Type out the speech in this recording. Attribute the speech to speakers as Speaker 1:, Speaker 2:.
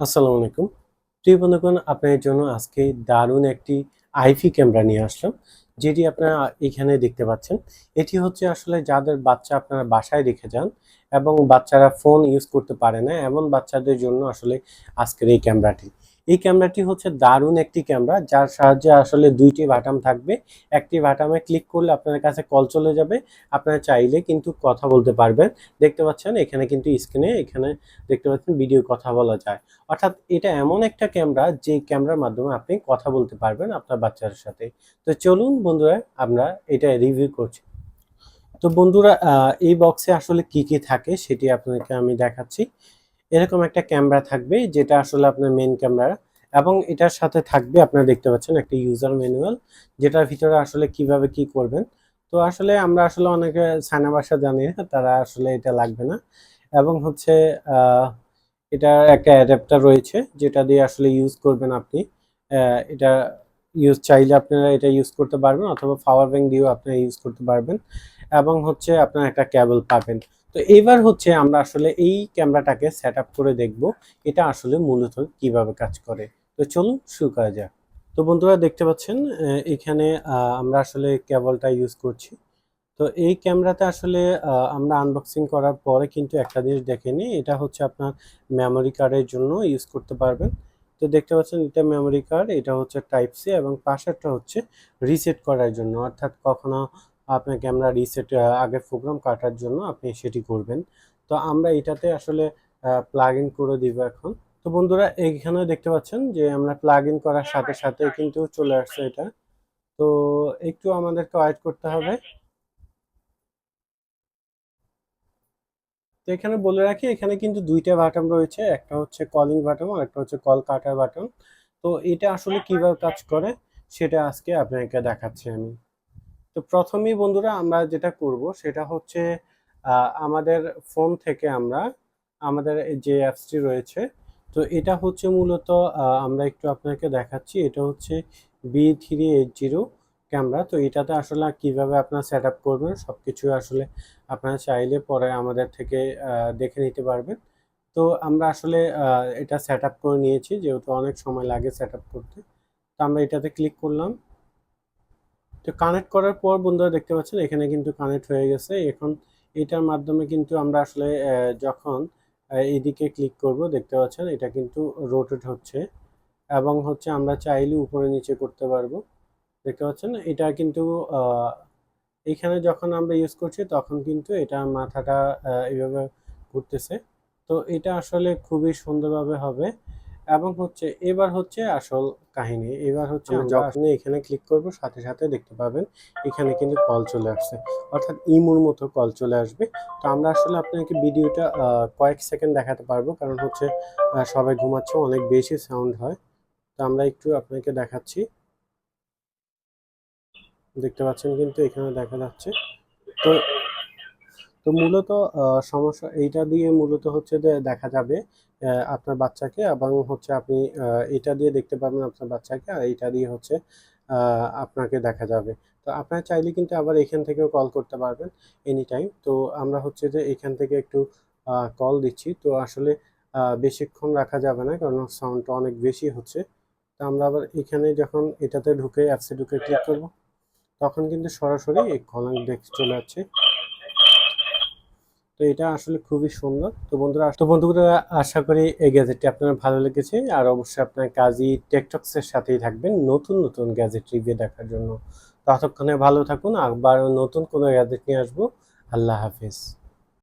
Speaker 1: আসসালামু আলাইকুম। প্রিয় বন্ধুগণ, আপনাদের জন্য আজকে দারুণ একটি আইফি ক্যামেরা নিয়ে আসলাম, যেটি আপনারা এখানে দেখতে পাচ্ছেন। এটি হচ্ছে আসলে যাদের বাচ্চা আপনারা বাসায় রেখে যান এবং বাচ্চারা ফোন ইউজ করতে পারে না, এমন বাচ্চাদের জন্য আসলে আজকের এই ক্যামেরাটি। এই ক্যামেরাটি হচ্ছে দারুণ একটি ক্যামেরা, যার সাহায্যে আসলে দুইটি বাটাম থাকবে। একটি বাটামে ক্লিক করলে আপনার কাছে কল চলে যাবে, আপনারা চাইলে কিন্তু কথা বলতে পারবেন। দেখতে পাচ্ছেন, এখানে কিন্তু স্ক্রিনে, এখানে দেখতে পাচ্ছেন ভিডিও কথা বলা যায়। অর্থাৎ এটা এমন একটা ক্যামেরা, যে ক্যামেরার মাধ্যমে আপনি কথা বলতে পারবেন আপনার বাচ্চার সাথে। তো চলুন বন্ধুরা, আমরা এটা রিভিউ করছি। তো বন্ধুরা এই বক্সে আসলে কি কি থাকে সেটি আপনাকে আমি দেখাচ্ছি। এরকম একটা ক্যামেরা থাকবে, যেটা আসলে আপনার মেন ক্যামেরা এবং এটার সাথে থাকবে, আপনারা দেখতে পাচ্ছেন একটা ইউজার ম্যানুয়াল যেটার ভিতরে আসলে কীভাবে কি করবেন। তো আসলে আমরা আসলে অনেকে সানা ভাষা জানি না তারা আসলে এটা লাগবে না এবং হচ্ছে এটা একটা অ্যাডাপ্টার রয়েছে, যেটা দিয়ে আসলে ইউজ করবেন আপনি। এটা ইউজ চাইলে আপনারা এটা ইউজ করতে পারবেন, অথবা পাওয়ার ব্যাংক দিয়েও আপনারা ইউজ করতে পারবেন এবং হচ্ছে আপনার একটা ক্যাবল পাবেন। তো এবার হচ্ছে আমরা আসলে এই ক্যামেরাটাকে সেট করে দেখব এটা আসলে মূলত কীভাবে কাজ করে। তো চলুন শুরু করা যাক। তো বন্ধুরা দেখতে পাচ্ছেন এখানে আমরা আসলে কেবলটা ইউজ করছি। তো এই ক্যামেরাতে আসলে আমরা আনবক্সিং করার পরে কিন্তু একটা জিনিস দেখে নিই, এটা হচ্ছে আপনার মেমোরি কার্ডের জন্য ইউজ করতে পারবেন। তো দেখতে পাচ্ছেন এটা মেমোরি কার্ড এটা হচ্ছে টাইপ সি এবং পাশেরটা হচ্ছে রিসেট করার জন্য। অর্থাৎ কখনো আপনার ক্যামেরা রিসেট আগের প্রোগ্রাম কাটার জন্য আপনি সেটি করবেন। তো আমরা এটাতে আসলে প্লাগ ইন করে দিব এখন। তো বন্ধুরা এইখানে দেখতে পাচ্ছেন যে আমরা প্লাগ ইন করার সাথে সাথে কিন্তু চলে আসছে এটা। তো একটু আমাদেরকে ওয়েট করতে হবে। তো এখানে বলে রাখি, এখানে কিন্তু দুইটা বাটন রয়েছে। একটা হচ্ছে কলিং বাটন আর একটা হচ্ছে কল কাটার বাটন তো এটা আসলে কীভাবে কাজ করে, সেটা আজকে আপনাকে দেখাচ্ছি আমি। তো প্রথমেই বন্ধুরা আমরা যেটা করব সেটা হচ্ছে আমাদের ফোন থেকে আমরা, আমাদের যে অ্যাপসটি রয়েছে, তো এটা হচ্ছে মূলত আমরা একটু আপনাকে দেখাচ্ছি। এটা হচ্ছে B three eight zero camera তো এটাতে আসলে কীভাবে আপনারা সেট আপ করবেন সব কিছু আসলে আপনারা চাইলে পরে আমাদের থেকে দেখে নিতে পারবেন। তো আমরা আসলে এটা সেট আপ করে নিয়েছি, যেহেতু অনেক সময় লাগে সেট আপ করতে। তো আমরা এটাতে ক্লিক করলাম। তো কানেক্ট করার পর বন্ধুরা দেখতে পাচ্ছেন এখানে কিন্তু কানেক্ট হয়ে গেছে। এখন এটার মাধ্যমে কিন্তু আমরা আসলে যখন আহ, এইদিকে ক্লিক করব দেখতে পাচ্ছেন এটা কিন্তু রোটেট হচ্ছে। এবং হচ্ছে আমরা চাইলে উপরে নিচে করতে পারব। দেখতে পাচ্ছেন এটা কিন্তু এখানে যখন আমরা ইউজ করছি তখন কিন্তু এটা মাথাটা এইভাবে ঘুরতেছে। তো এটা আসলে খুবই সুন্দরভাবে হবে। এবং হচ্ছে এবার হচ্ছে আসল কাহিনী। এবার হচ্ছে আমরা যখনই এখানে ক্লিক করব সাথে সাথে দেখতে পাবেন এখানে কিন্তু কল চলে আসছে। অর্থাৎ ইমোর মতো কল চলে আসবে। তো আমরা আসলে আপনাকে ভিডিওটা কয়েক সেকেন্ড দেখাতে পারব। কারণ হচ্ছে সবাই ঘুমাচ্ছে অনেক বেশি সাউন্ড হয়। তো আমরা একটু আপনাকে দেখাচ্ছি। দেখতে পাচ্ছেন কিন্তু এখানে দেখা যাচ্ছে। তো তো মূলত সমস্যা এইটা দিয়ে মূলত হচ্ছে যে দেখা যাবে আপনার বাচ্চাকে এবং হচ্ছে আপনি এটা দিয়ে দেখতে পাবেন আপনার বাচ্চাকে আর এইটা দিয়ে হচ্ছে আপনাকে দেখা যাবে। তো আপনারা চাইলে কিন্তু আবার এখান থেকেও কল করতে পারবেন এনি টাইম তো আমরা হচ্ছে যে এখান থেকে একটু কল দিচ্ছি। তো আসলে বেশিক্ষণ রাখা যাবে না কারণ সাউন্ডটা অনেক বেশি হচ্ছে। তো আমরা আবার এখানে যখন এটাতে ঢুকে অ্যাপসে ঢুকে ক্লিক করব, তখন কিন্তু সরাসরি এই কলিং ডেস্ক চলে যাচ্ছে তো এটা আসলে খুবই সুন্দর। তো বন্ধুরা তো বন্ধুরা আশা করি এই গ্যাজেটটি আপনার ভালো লেগেছে। আর অবশ্যই আপনার কাজী টেকটক্সের সাথেই থাকবেন নতুন নতুন গ্যাজেট রিভিউ দেখার জন্য। ততক্ষণে ভালো থাকুন। আবার নতুন কোনো গ্যাজেট নিয়ে আসব। আল্লাহ হাফিজ।